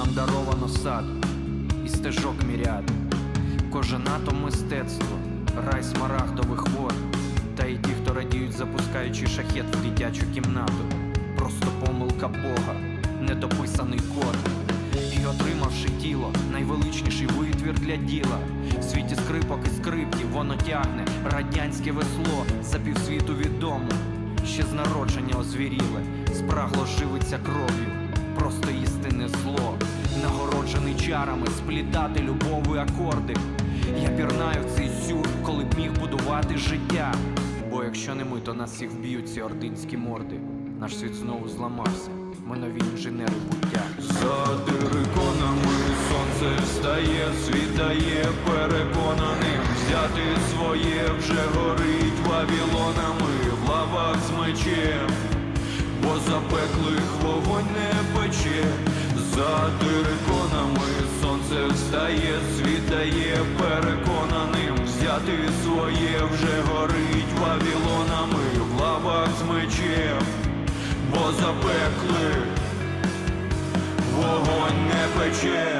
нам даровано сад і стежок міряд. Кожен атом мистецтво, рай смарагдових вод. Та й ті, хто радіють, запускаючи шахет в дитячу кімнату. Просто помилка Бога, недописаний код. І отримавши тіло, найвеличніший витвір для діла. В світі скрипок і скрипків воно тягне радянське весло за півсвіту відомо. Ще з народження озвіріле, спрагло живиться кров'ю, просто зло, нагороджений чарами, сплітати любові акорди. Я пірнаю цей сюр, коли б міг будувати життя. Бо якщо не ми, то нас всіх вб'ють ці ординські морди. Наш світ знову зламався. Ми нові інженери буття. За дириконами сонце встає, світає переконаним Взяти своє вже горить вавілонами в лавах з мечем, бо запеклих вогонь не пече, за дириконами сонце встає, світає переконаним. Взяти своє вже горить вавілонами в лавах з мечем, бо запекли, Вогонь не пече,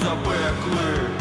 бо